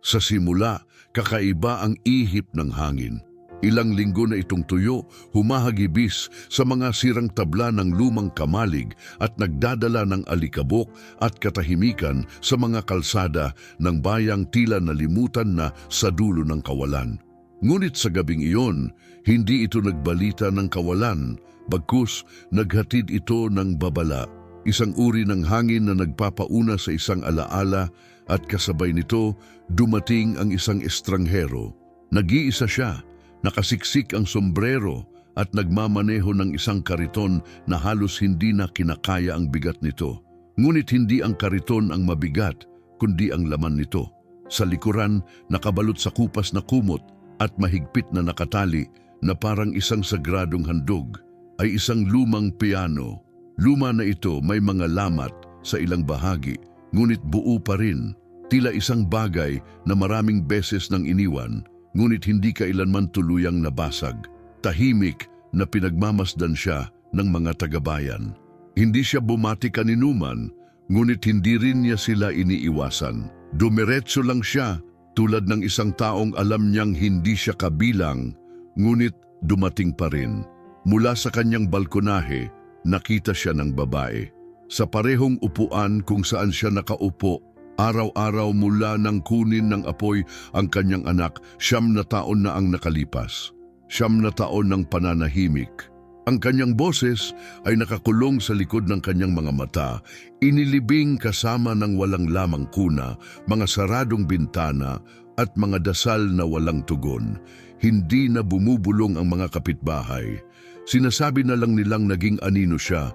Sa simula, kakaiba ang ihip ng hangin. Ilang linggo na itong tuyo, humahagibis sa mga sirang tabla ng lumang kamalig at nagdadala ng alikabok at katahimikan sa mga kalsada ng bayang tila nalimutan na sa dulo ng kawalan. Ngunit sa gabing iyon, hindi ito nagbalita ng kawalan, bagkus naghatid ito ng babala, isang uri ng hangin na nagpapauna sa isang alaala at kasabay nito dumating ang isang estranghero. Nag-iisa siya, nakasiksik ang sombrero at nagmamaneho ng isang kariton na halos hindi na kinakaya ang bigat nito. Ngunit hindi ang kariton ang mabigat, kundi ang laman nito. Sa likuran, nakabalot sa kupas na kumot at mahigpit na nakatali na parang isang sagradong handog ay isang lumang piano. Luma na ito may mga lamat sa ilang bahagi, ngunit buo pa rin. Tila isang bagay na maraming beses nang iniwan, ngunit hindi kailanman tuluyang nabasag. Tahimik na pinagmamasdan siya ng mga tagabayan. Hindi siya bumati kaninuman, ngunit hindi rin niya sila iniiwasan. Dumiretso lang siya tulad ng isang taong alam niyang hindi siya kabilang, ngunit dumating pa rin. Mula sa kanyang balkonahe, nakita siya ng babae. Sa parehong upuan kung saan siya nakaupo, araw-araw mula nang kunin ng apoy ang kanyang anak, siyam na taon na ang nakalipas. Siyam na taon ng pananahimik. Ang kanyang boses ay nakakulong sa likod ng kanyang mga mata, inilibing kasama ng walang lamang kuna, mga saradong bintana at mga dasal na walang tugon. Hindi na bumubulong ang mga kapitbahay. Sinasabi na lang nilang naging anino siya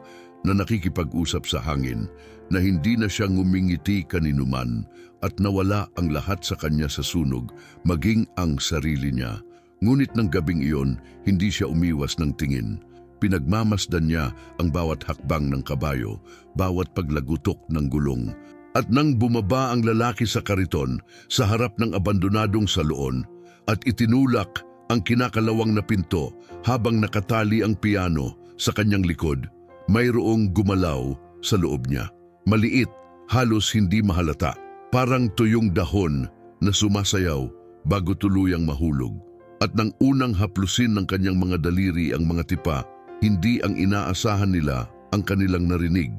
na nakikipag-usap sa hangin, na hindi na siya ngumingiti kaninuman at nawala ang lahat sa kanya sa sunog, maging ang sarili niya. Ngunit ng gabing iyon, hindi siya umiwas ng tingin. Pinagmamasdan niya ang bawat hakbang ng kabayo, bawat paglagutok ng gulong. At nang bumaba ang lalaki sa kariton sa harap ng abandonadong saloon at itinulak ang kinakalawang na pinto habang nakatali ang piano sa kanyang likod, mayroong gumalaw sa loob niya. Maliit, halos hindi mahalata, parang tuyong dahon na sumasayaw bago tuluyang mahulog. At nang unang haplusin ng kanyang mga daliri ang mga tipa, hindi ang inaasahan nila ang kanilang narinig.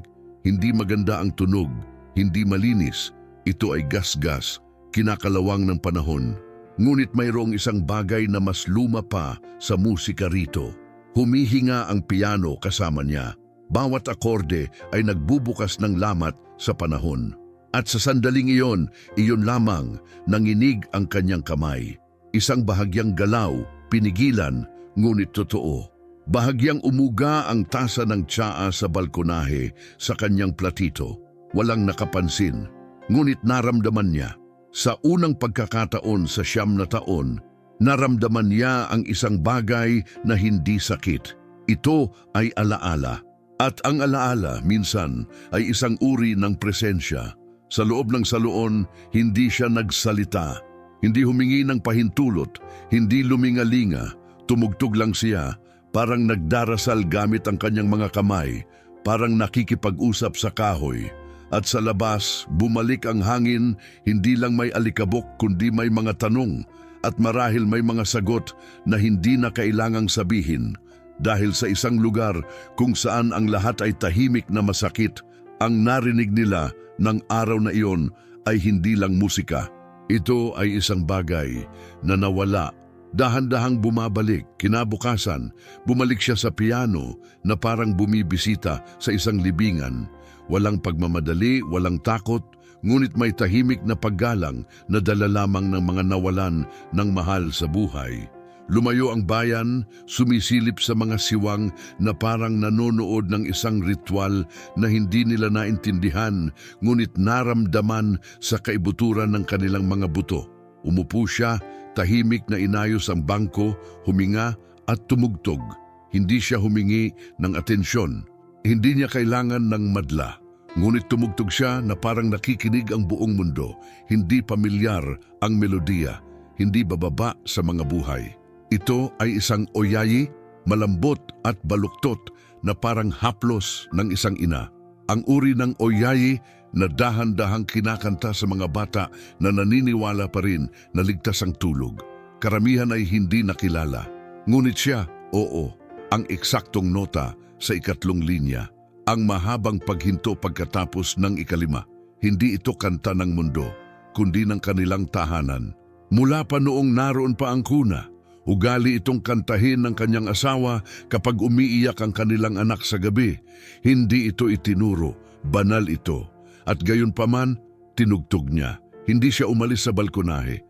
Hindi maganda ang tunog, hindi malinis. Ito ay gas-gas, kinakalawang ng panahon. Ngunit mayroong isang bagay na mas luma pa sa musika rito. Humihinga ang piano kasama niya. Bawat akorde ay nagbubukas ng lamat sa panahon. At sa sandaling iyon, iyon lamang nanginig ang kanyang kamay. Isang bahagyang galaw, pinigilan, ngunit totoo. Bahagyang umuga ang tasa ng tsaa sa balkonahe sa kanyang platito. Walang nakapansin, ngunit naramdaman niya. Sa unang pagkakataon sa siyam na taon, naramdaman niya ang isang bagay na hindi sakit. Ito ay alaala. At ang alaala minsan ay isang uri ng presensya. Sa loob ng saloon, hindi siya nagsalita. Hindi humingi ng pahintulot, hindi lumingalinga. Tumugtog lang siya, parang nagdarasal gamit ang kanyang mga kamay, parang nakikipag-usap sa kahoy. At sa labas, bumalik ang hangin, hindi lang may alikabok kundi may mga tanong at marahil may mga sagot na hindi na kailangang sabihin. Dahil sa isang lugar kung saan ang lahat ay tahimik na masakit, ang narinig nila ng araw na iyon ay hindi lang musika. Ito ay isang bagay na nawala. Dahan-dahang bumabalik, kinabukasan, bumalik siya sa piano na parang bumibisita sa isang libingan. Walang pagmamadali, walang takot, ngunit may tahimik na paggalang na dala lamang ng mga nawalan ng mahal sa buhay. Lumayo ang bayan, sumisilip sa mga siwang na parang nanonood ng isang ritual na hindi nila naintindihan, ngunit naramdaman sa kaibuturan ng kanilang mga buto. Umupo siya, tahimik na inayos ang bangko, huminga at tumugtog. Hindi siya humingi ng atensyon. Hindi niya kailangan ng madla. Ngunit tumugtog siya na parang nakikinig ang buong mundo. Hindi pamilyar ang melodiya, hindi bababa sa mga buhay. Ito ay isang oyayi, malambot at baluktot na parang haplos ng isang ina. Ang uri ng oyayi na dahan-dahang kinakanta sa mga bata na naniniwala pa rin na ligtas ang tulog. Karamihan ay hindi nakilala. Ngunit siya, oo, ang eksaktong nota sa ikatlong linya. Ang mahabang paghinto pagkatapos ng ikalima. Hindi ito kanta ng mundo, kundi ng kanilang tahanan. Mula pa noong naroon pa ang kuna, ugali itong kantahin ng kanyang asawa kapag umiiyak ang kanilang anak sa gabi. Hindi ito itinuro, banal ito. At gayon paman, tinugtog niya. Hindi siya umalis sa balkonahe.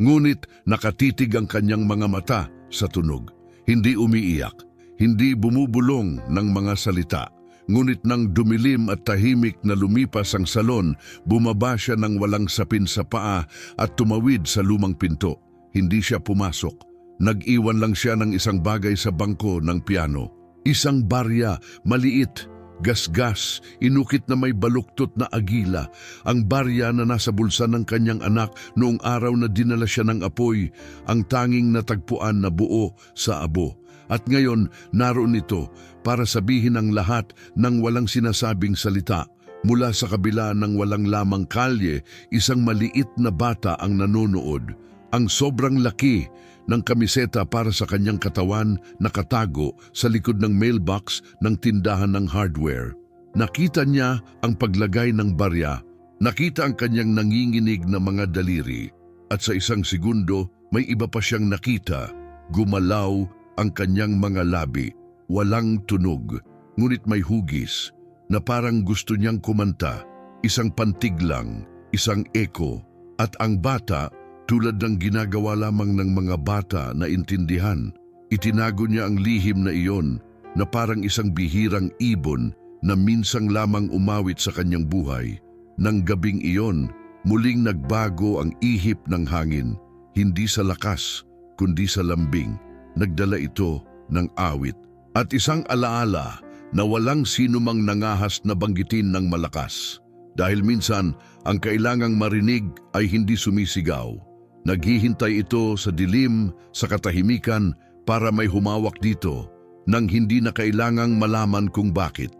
Ngunit nakatitig ang kanyang mga mata sa tunog. Hindi umiiyak, hindi bumubulong ng mga salita. Ngunit nang dumilim at tahimik na lumipas ang salon, bumaba siya ng walang sapin sa paa at tumawid sa lumang pinto. Hindi siya pumasok. Nag-iwan lang siya ng isang bagay sa bangko ng piano. Isang barya, maliit, gasgas, inukit na may baluktot na agila. Ang barya na nasa bulsa ng kanyang anak noong araw na dinala siya ng apoy, ang tanging natagpuan na buo sa abo. At ngayon, naroon ito para sabihin ang lahat ng walang sinasabing salita. Mula sa kabila ng walang lamang kalye, isang maliit na bata ang nanonood. Ang sobrang laki ng kamiseta para sa kanyang katawan nakatago sa likod ng mailbox ng tindahan ng hardware. Nakita niya ang paglagay ng barya, nakita ang kanyang nanginginig na mga daliri, at sa isang segundo may iba pa siyang nakita, gumalaw ang kanyang mga labi, walang tunog, ngunit may hugis na parang gusto niyang kumanta, isang pantig lang, isang eko, at ang bata tulad ng ginagawa lamang ng mga bata na intindihan, itinago niya ang lihim na iyon na parang isang bihirang ibon na minsang lamang umawit sa kanyang buhay. Nang gabing iyon, muling nagbago ang ihip ng hangin, hindi sa lakas, kundi sa lambing. Nagdala ito ng awit at isang alaala na walang sinumang nangahas na banggitin ng malakas. Dahil minsan, ang kailangang marinig ay hindi sumisigaw. Naghihintay ito sa dilim, sa katahimikan para may humawak dito nang hindi na kailangang malaman kung bakit.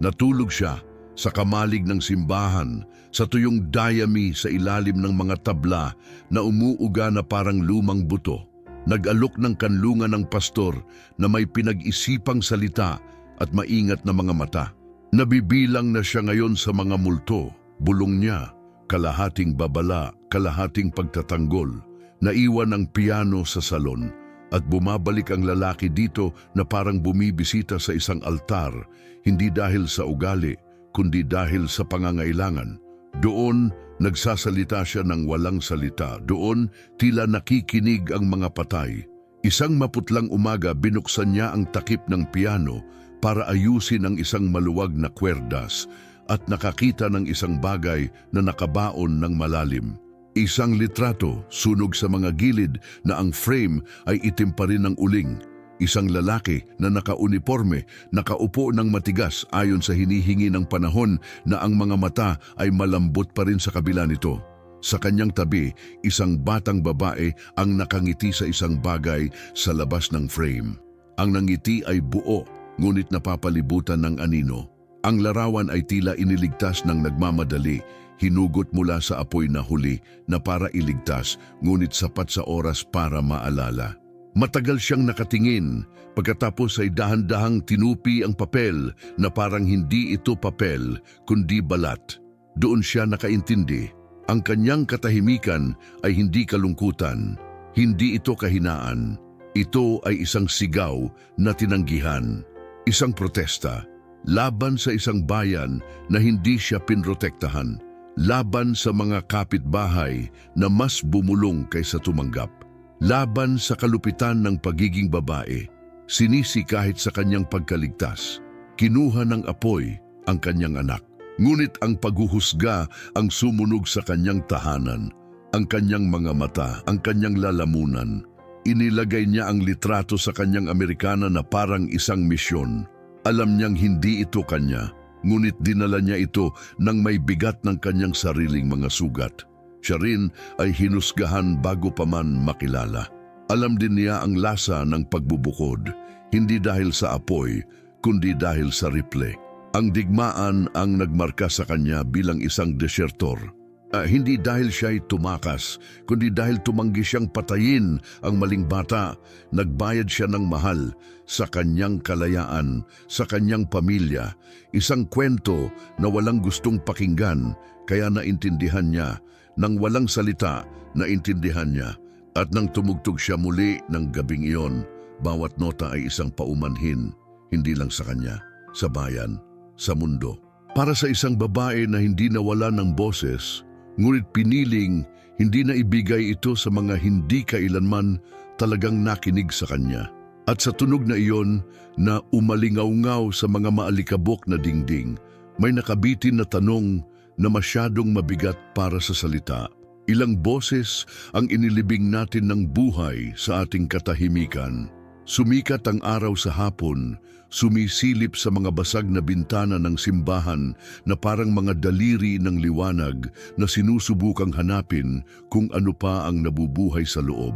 Natulog siya sa kamalig ng simbahan, sa tuyong dayami sa ilalim ng mga tabla na umuuga na parang lumang buto. Nag-alok ng kanlungan ng pastor na may pinag-isipang salita at maingat na mga mata. Nabibilang na siya ngayon sa mga multo, bulong niya, kalahating babala, kalahating pagtatanggol. Naiwan ang piano sa salon at bumabalik ang lalaki dito na parang bumibisita sa isang altar, hindi dahil sa ugali, kundi dahil sa pangangailangan. Doon, nagsasalita siya ng walang salita. Doon, tila nakikinig ang mga patay. Isang maputlang umaga, binuksan niya ang takip ng piano para ayusin ang isang maluwag na kwerdas at nakakita ng isang bagay na nakabaon ng malalim. Isang litrato sunog sa mga gilid na ang frame ay itim pa rin ng uling. Isang lalaki na nakauniforme, nakaupo ng matigas ayon sa hinihingi ng panahon na ang mga mata ay malambot pa rin sa kabila nito. Sa kanyang tabi, isang batang babae ang nakangiti sa isang bagay sa labas ng frame. Ang nangiti ay buo, ngunit napapalibutan ng anino. Ang larawan ay tila iniligtas ng nagmamadali, hinugot mula sa apoy na huli na para iligtas, ngunit sapat sa oras para maalala. Matagal siyang nakatingin, pagkatapos ay dahan-dahang tinupi ang papel na parang hindi ito papel, kundi balat. Doon siya nakaintindi. Ang kanyang katahimikan ay hindi kalungkutan, hindi ito kahinaan. Ito ay isang sigaw na tinanggihan, isang protesta, laban sa isang bayan na hindi siya pinrotektahan, laban sa mga kapitbahay na mas bumulong kaysa tumanggap, laban sa kalupitan ng pagiging babae, sinisi kahit sa kanyang pagkaligtas, kinuha ng apoy ang kanyang anak. Ngunit ang paghuhusga ang sumunog sa kanyang tahanan, ang kanyang mga mata, ang kanyang lalamunan. Inilagay niya ang litrato sa kanyang Amerikana na parang isang misyon. Alam niyang hindi ito kanya, ngunit dinala niya ito ng may bigat ng kanyang sariling mga sugat. Siya rin ay hinusgahan bago pa man makilala. Alam din niya ang lasa ng pagbubukod, hindi dahil sa apoy, kundi dahil sa riple. Ang digmaan ang nagmarka sa kanya bilang isang desertor. Ah, hindi dahil siya ay tumakas, kundi dahil tumanggi siyang patayin ang maling bata, nagbayad siya ng mahal sa kanyang kalayaan, sa kanyang pamilya. Isang kwento na walang gustong pakinggan, kaya naintindihan niya. Nang walang salita, naintindihan niya. At nang tumugtog siya muli ng gabing iyon, bawat nota ay isang paumanhin, hindi lang sa kanya, sa bayan, sa mundo. Para sa isang babae na hindi nawala ng boses, ngunit piniling hindi na ibigay ito sa mga hindi kailanman talagang nakinig sa kanya. At sa tunog na iyon na umalingaw-ngaw sa mga maalikabok na dingding, may nakabitin na tanong na masyadong mabigat para sa salita. Ilang boses ang inilibing natin ng buhay sa ating katahimikan. Sumikat ang araw sa hapon, sumisilip sa mga basag na bintana ng simbahan na parang mga daliri ng liwanag na sinusubukang hanapin kung ano pa ang nabubuhay sa loob.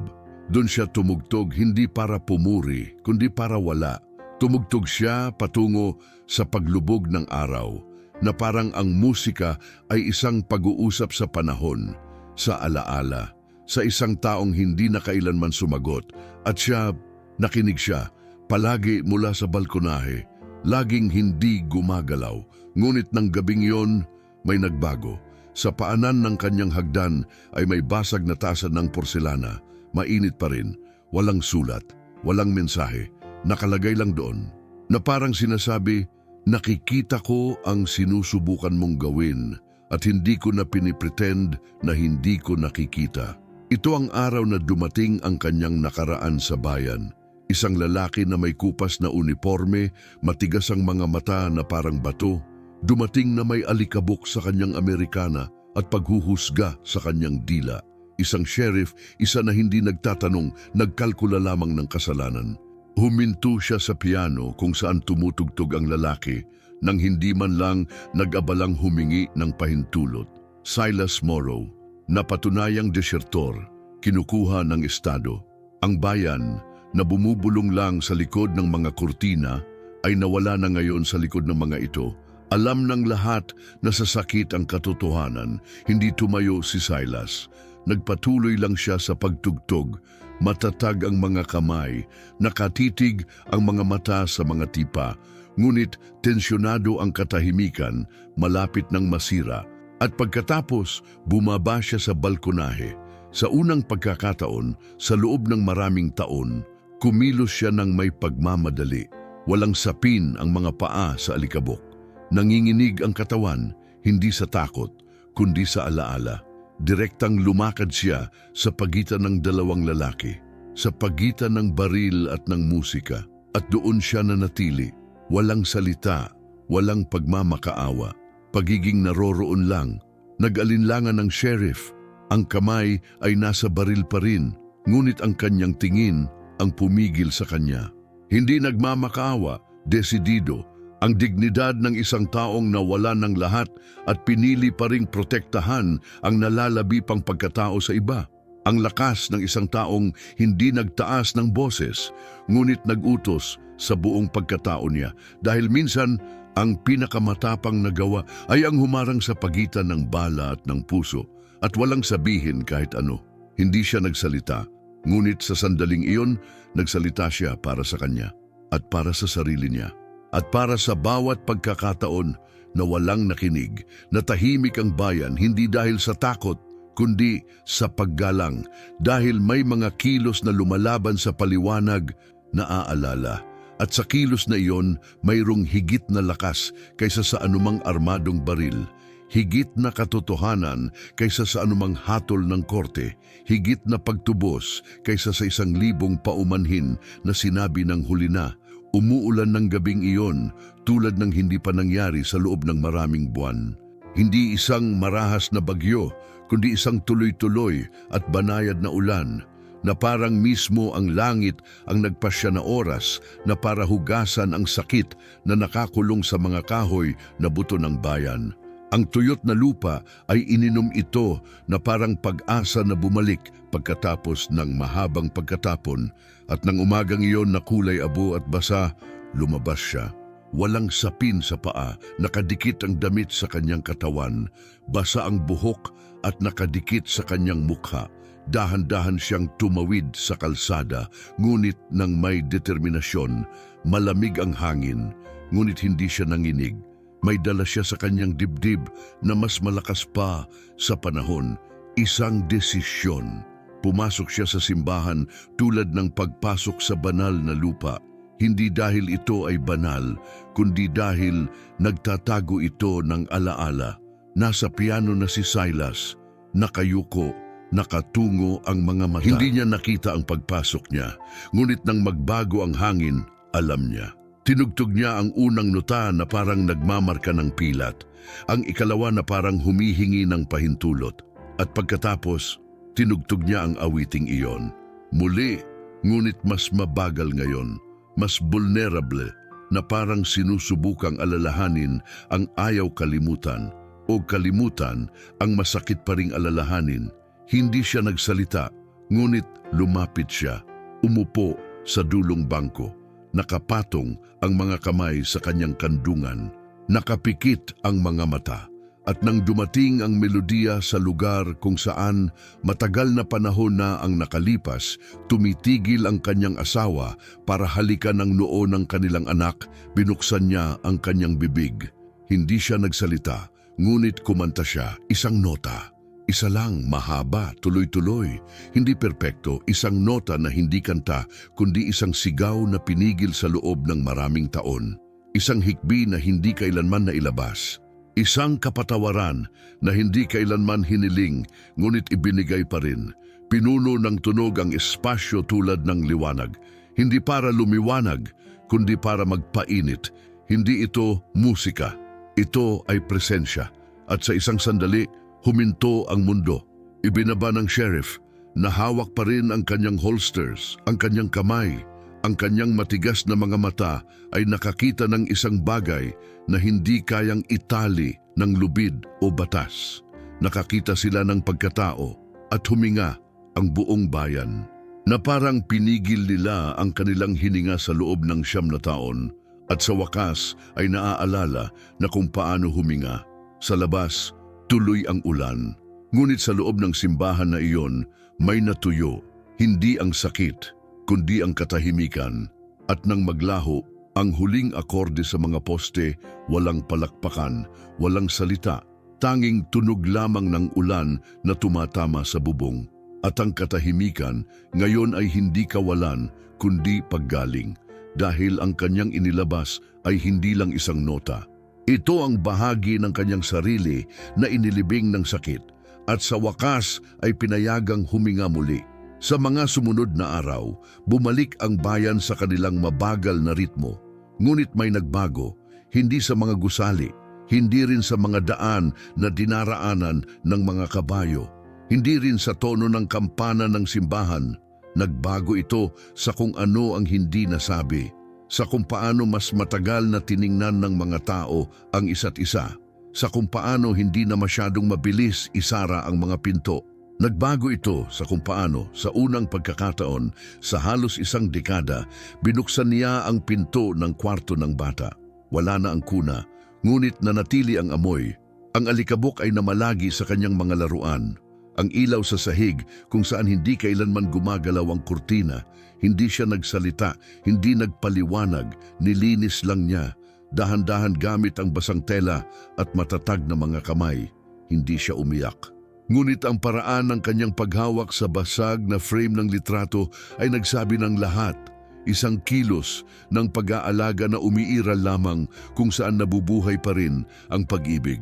Doon siya tumugtog hindi para pumuri, kundi para wala. Tumugtog siya patungo sa paglubog ng araw, na parang ang musika ay isang pag-uusap sa panahon, sa alaala, sa isang taong hindi na kailanman sumagot, at siya, nakinig siya, palagi mula sa balkonahe, laging hindi gumagalaw. Ngunit ng gabing iyon, may nagbago. Sa paanan ng kanyang hagdan ay may basag na tasa ng porselana, mainit pa rin, walang sulat, walang mensahe, nakalagay lang doon, na parang sinasabi, nakikita ko ang sinusubukan mong gawin at hindi ko na pinipretend na hindi ko nakikita. Ito ang araw na dumating ang kanyang nakaraan sa bayan. Isang lalaki na may kupas na uniforme, matigas ang mga mata na parang bato, dumating na may alikabok sa kanyang Amerikana at paghuhusga sa kanyang dila. Isang sheriff, isa na hindi nagtatanong, nagkalkula lamang ng kasalanan. Huminto siya sa piano kung saan tumutugtog ang lalaki nang hindi man lang nag-abalang humingi ng pahintulot. Silas Morrow, napatunayang desertor, kinukuha ng estado. Ang bayan na bumubulong lang sa likod ng mga kurtina ay nawala na ngayon sa likod ng mga ito. Alam ng lahat na sa sakit ang katotohanan, hindi tumayo si Silas. Nagpatuloy lang siya sa pagtugtog, matatag ang mga kamay, nakatitig ang mga mata sa mga tipa, ngunit tensyonado ang katahimikan, malapit ng masira. At pagkatapos, bumaba siya sa balkonahe. Sa unang pagkakataon, sa loob ng maraming taon, kumilos siya ng may pagmamadali. Walang sapin ang mga paa sa alikabok. Nanginginig ang katawan, hindi sa takot, kundi sa alaala. Direktang lumakad siya sa pagitan ng dalawang lalaki, sa pagitan ng baril at ng musika, at doon siya nanatili, walang salita, walang pagmamakaawa, pagiging naroroon lang. Nag-alinlangan ng sheriff, ang kamay ay nasa baril pa rin, ngunit ang kanyang tingin ang pumigil sa kanya. Hindi nagmamakaawa, desidido, ang dignidad ng isang taong nawala ng lahat at pinili pa ring protektahan ang nalalabi pang pagkatao sa iba. Ang lakas ng isang taong hindi nagtaas ng boses, ngunit nagutos sa buong pagkatao niya dahil minsan ang pinakamatapang nagawa ay ang humarang sa pagitan ng bala at ng puso at walang sabihin kahit ano. Hindi siya nagsalita, ngunit sa sandaling iyon, nagsalita siya para sa kanya at para sa sarili niya at para sa bawat pagkakataon na walang nakinig, na tahimik ang bayan hindi dahil sa takot, kundi sa paggalang dahil may mga kilos na lumalaban sa paliwanag na aalala. At sa kilos na iyon, mayroong higit na lakas kaysa sa anumang armadong baril, higit na katotohanan kaysa sa anumang hatol ng korte, higit na pagtubos kaysa sa isang libong paumanhin na sinabi ng huli na, Umuulan ng gabing iyon tulad ng hindi pa nangyari sa loob ng maraming buwan. Hindi isang marahas na bagyo, kundi isang tuloy-tuloy at banayad na ulan na parang mismo ang langit ang nagpasya na oras na para hugasan ang sakit na nakakulong sa mga kahoy na buto ng bayan. Ang tuyot na lupa ay ininom ito na parang pag-asa na bumalik pagkatapos ng mahabang pagkatapon at ng umagang iyon na kulay abo at basa, lumabas siya. walang sapin sa paa, nakadikit ang damit sa kanyang katawan, basa ang buhok at nakadikit sa kanyang mukha. Dahan-dahan siyang tumawid sa kalsada, ngunit nang may determinasyon, malamig ang hangin, ngunit hindi siya nanginig. May dala siya sa kanyang dibdib na mas malakas pa sa panahon, isang desisyon. Pumasok siya sa simbahan tulad ng pagpasok sa banal na lupa. Hindi dahil ito ay banal, kundi dahil nagtatago ito ng alaala. Nasa piano na si Silas, nakayuko, nakatungo ang mga mata. Hindi niya nakita ang pagpasok niya, ngunit nang magbago ang hangin, alam niya. Tinugtog niya ang unang nota na parang nagmamarka ng pilat, ang ikalawa na parang humihingi ng pahintulot, at pagkatapos, tinugtog niya ang awiting iyon. Muli, ngunit mas mabagal ngayon, mas vulnerable, na parang sinusubukang alalahanin ang ayaw kalimutan o kalimutan ang masakit pa ring alalahanin. Hindi siya nagsalita, ngunit lumapit siya, umupo sa dulong bangko. Nakapatong ang mga kamay sa kanyang kandungan, nakapikit ang mga mata. At nang dumating ang melodiya sa lugar kung saan matagal na panahon na ang nakalipas, tumitigil ang kanyang asawa para halikan ang noo ng kanilang anak, binuksan niya ang kanyang bibig. Hindi siya nagsalita, ngunit kumanta siya isang nota. Isa lang, mahaba, tuloy-tuloy. Hindi perpekto, isang nota na hindi kanta, kundi isang sigaw na pinigil sa loob ng maraming taon. Isang hikbi na hindi kailanman nailabas. Isang kapatawaran na hindi kailanman hiniling, ngunit ibinigay pa rin. Pinuno ng tunog ang espasyo tulad ng liwanag. Hindi para lumiwanag, kundi para magpainit. Hindi ito musika. Ito ay presensya. At sa isang sandali, huminto ang mundo. Ibinaba ng sheriff na hawak pa rin ang kanyang holsters, ang kanyang kamay, ang kanyang matigas na mga mata ay nakakita ng isang bagay na hindi kayang itali ng lubid o batas. Nakakita sila ng pagkatao at huminga ang buong bayan na parang pinigil nila ang kanilang hininga sa loob ng siyam na taon at sa wakas ay naaalala na kung paano huminga. Sa labas, tuloy ang ulan. Ngunit sa loob ng simbahan na iyon, may natuyo, hindi ang sakit, kundi ang katahimikan. At nang maglaho, ang huling akorde sa mga poste, walang palakpakan, walang salita, tanging tunog lamang ng ulan na tumatama sa bubong. At ang katahimikan ngayon ay hindi kawalan, kundi paggaling, dahil ang kanyang inilabas ay hindi lang isang nota. Ito ang bahagi ng kanyang sarili na inilibing ng sakit, at sa wakas ay pinayagang huminga muli. Sa mga sumunod na araw, bumalik ang bayan sa kanilang mabagal na ritmo. Ngunit may nagbago, hindi sa mga gusali, hindi rin sa mga daan na dinaraanan ng mga kabayo, hindi rin sa tono ng kampana ng simbahan. Nagbago ito sa kung ano ang hindi nasabi, sa kung paano mas matagal na tiningnan ng mga tao ang isa't isa, sa kung paano hindi na masyadong mabilis isara ang mga pinto. Nagbago ito sa kung paano sa unang pagkakataon sa halos isang dekada binuksan niya ang pinto ng kwarto ng bata. Wala na ang kuna, ngunit nanatili ang amoy. Ang alikabok ay namalagi sa kanyang mga laruan. Ang ilaw sa sahig kung saan hindi kailanman gumagalaw ang kurtina. Hindi siya nagsalita, hindi nagpaliwanag, nilinis lang niya. Dahan-dahan gamit ang basang tela at matatag na mga kamay. Hindi siya umiyak. Ngunit ang paraan ng kanyang paghawak sa basag na frame ng litrato ay nagsabi ng lahat. Isang kilos ng pag-aalaga na umiiral lamang kung saan nabubuhay pa rin ang pag-ibig.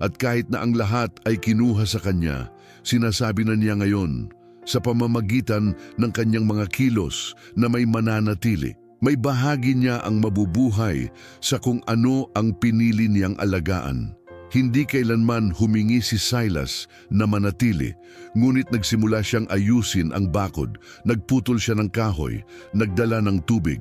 At kahit na ang lahat ay kinuha sa kanya, sinasabi na niya ngayon sa pamamagitan ng kanyang mga kilos na may mananatili. May bahagi niya ang mabubuhay sa kung ano ang pinili niyang alagaan. Hindi kailanman humingi si Silas na manatili, ngunit nagsimula siyang ayusin ang bakod, nagputol siya ng kahoy, nagdala ng tubig,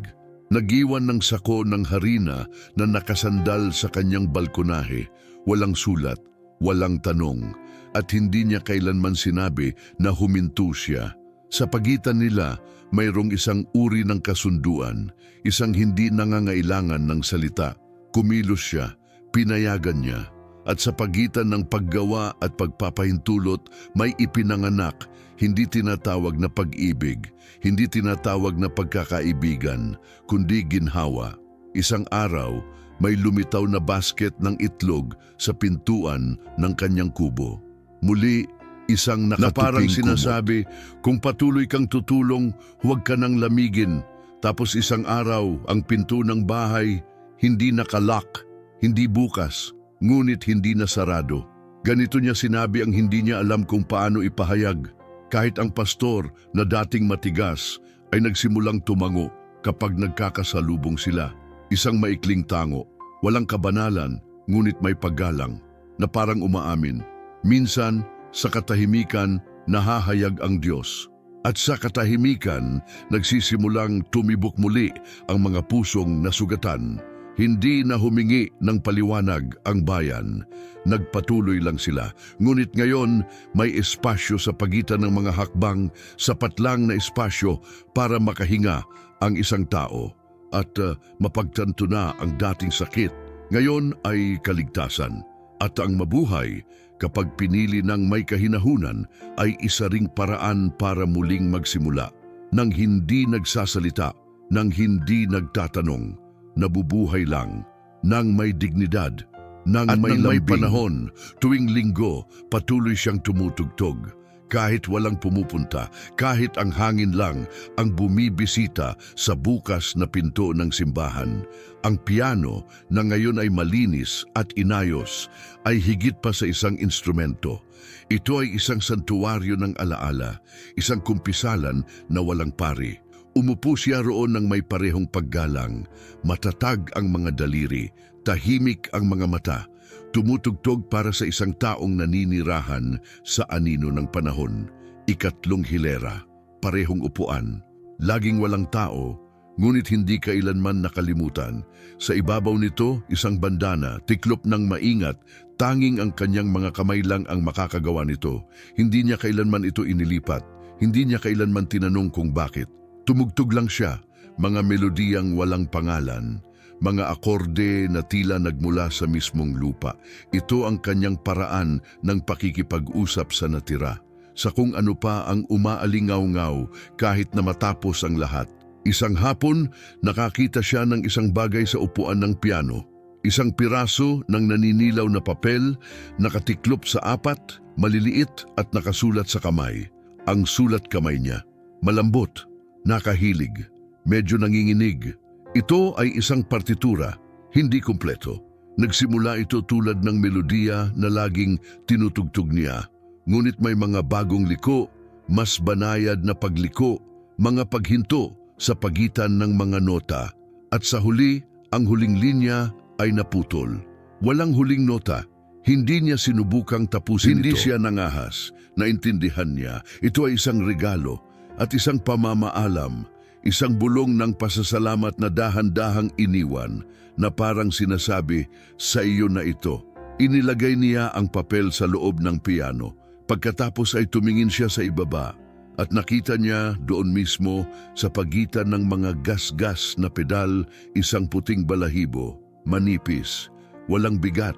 nagiwan ng sako ng harina na nakasandal sa kanyang balkonahe, walang sulat, walang tanong, at hindi niya kailanman sinabi na huminto siya. Sa pagitan nila, mayroong isang uri ng kasunduan, isang hindi nangangailangan ng salita, Kumilos siya, pinayagan niya, at sa pagitan ng paggawa at pagpapahintulot may ipinanganak, hindi tinatawag na pag-ibig, hindi tinatawag na pagkakaibigan, kundi ginhawa. Isang araw, may lumitaw na basket ng itlog sa pintuan ng kanyang kubo. Muli, isang nakatuping na parang sinasabi, kung patuloy kang tutulong, huwag ka nang lamigin. Tapos isang araw, ang pinto ng bahay, hindi nakalock, hindi bukas, ngunit hindi nasarado. Ganito niya sinabi ang hindi niya alam kung paano ipahayag. Kahit ang pastor na dating matigas ay nagsimulang tumango kapag nagkakasalubong sila. Isang maikling tango, walang kabanalan, ngunit may paggalang, na parang umaamin. Minsan, sa katahimikan, nahahayag ang Diyos. At sa katahimikan, nagsisimulang tumibok muli ang mga pusong nasugatan. Hindi na humingi ng paliwanag ang bayan. Nagpatuloy lang sila. Ngunit ngayon, may espasyo sa pagitan ng mga hakbang, sapat lang na espasyo para makahinga ang isang tao. At uh, mapagtanto na ang dating sakit. Ngayon ay kaligtasan. At ang mabuhay, kapag pinili ng may kahinahunan, ay isa ring paraan para muling magsimula. Nang hindi nagsasalita, nang hindi nagtatanong, nabubuhay lang, nang may dignidad, nang At may, nang may panahon, tuwing linggo, patuloy siyang tumutugtog. Kahit walang pumupunta, kahit ang hangin lang ang bumibisita sa bukas na pinto ng simbahan. Ang piano na ngayon ay malinis at inayos ay higit pa sa isang instrumento. Ito ay isang santuwaryo ng alaala, isang kumpisalan na walang pari. Umupo siya roon ng may parehong paggalang, matatag ang mga daliri, tahimik ang mga mata, tumutugtog para sa isang taong naninirahan sa anino ng panahon. Ikatlong hilera, parehong upuan, laging walang tao, ngunit hindi kailanman nakalimutan. Sa ibabaw nito, isang bandana, tiklop ng maingat, tanging ang kanyang mga kamay lang ang makakagawa nito. Hindi niya kailanman ito inilipat, hindi niya kailanman tinanong kung bakit. Tumugtog lang siya, mga melodiyang walang pangalan, mga akorde na tila nagmula sa mismong lupa. Ito ang kanyang paraan ng pakikipag-usap sa natira. Sa kung ano pa ang umaalingaw-ngaw kahit na matapos ang lahat. Isang hapon, nakakita siya ng isang bagay sa upuan ng piano. Isang piraso ng naninilaw na papel, nakatiklop sa apat, maliliit at nakasulat sa kamay. Ang sulat kamay niya, malambot, nakahilig, medyo nanginginig, ito ay isang partitura, hindi kumpleto. Nagsimula ito tulad ng melodiya na laging tinutugtog niya. Ngunit may mga bagong liko, mas banayad na pagliko, mga paghinto sa pagitan ng mga nota. At sa huli, ang huling linya ay naputol. Walang huling nota. Hindi niya sinubukang tapusin Hindi ito. siya nangahas. Naintindihan niya, ito ay isang regalo at isang pamamaalam Isang bulong ng pasasalamat na dahan-dahang iniwan na parang sinasabi, sa iyo na ito. Inilagay niya ang papel sa loob ng piano. Pagkatapos ay tumingin siya sa ibaba at nakita niya doon mismo sa pagitan ng mga gas-gas na pedal isang puting balahibo, manipis, walang bigat,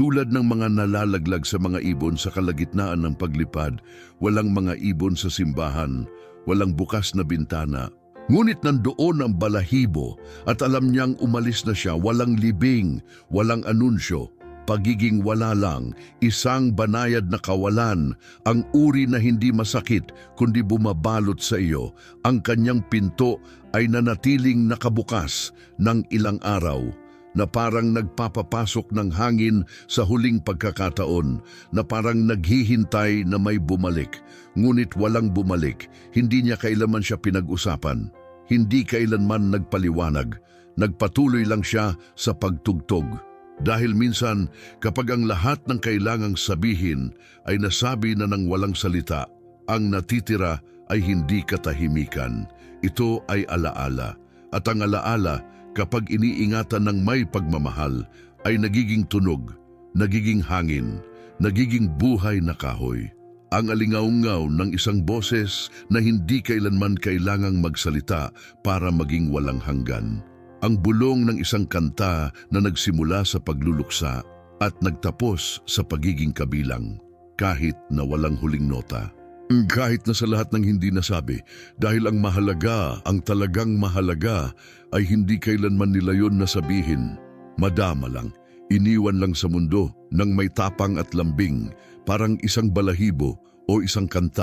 tulad ng mga nalalaglag sa mga ibon sa kalagitnaan ng paglipad, walang mga ibon sa simbahan, walang bukas na bintana, Ngunit nandoon ang balahibo at alam niyang umalis na siya. Walang libing, walang anunsyo, pagiging wala lang, isang banayad na kawalan, ang uri na hindi masakit kundi bumabalot sa iyo, ang kanyang pinto ay nanatiling nakabukas ng ilang araw na parang nagpapapasok ng hangin sa huling pagkakataon, na parang naghihintay na may bumalik. Ngunit walang bumalik, hindi niya kailaman siya pinag-usapan. Hindi kailanman nagpaliwanag, nagpatuloy lang siya sa pagtugtog. Dahil minsan, kapag ang lahat ng kailangang sabihin ay nasabi na ng walang salita, ang natitira ay hindi katahimikan. Ito ay alaala. At ang alaala, kapag iniingatan ng may pagmamahal, ay nagiging tunog, nagiging hangin, nagiging buhay na kahoy. Ang alingaungaw ng isang boses na hindi kailanman kailangang magsalita para maging walang hanggan. ang bulong ng isang kanta na nagsimula sa pagluluksa at nagtapos sa pagiging kabilang, kahit na walang huling nota. Kahit na sa lahat ng hindi nasabi, dahil ang mahalaga, ang talagang mahalaga, ay hindi kailanman nila yon nasabihin. Madama lang, iniwan lang sa mundo ng may tapang at lambing, parang isang balahibo o isang kanta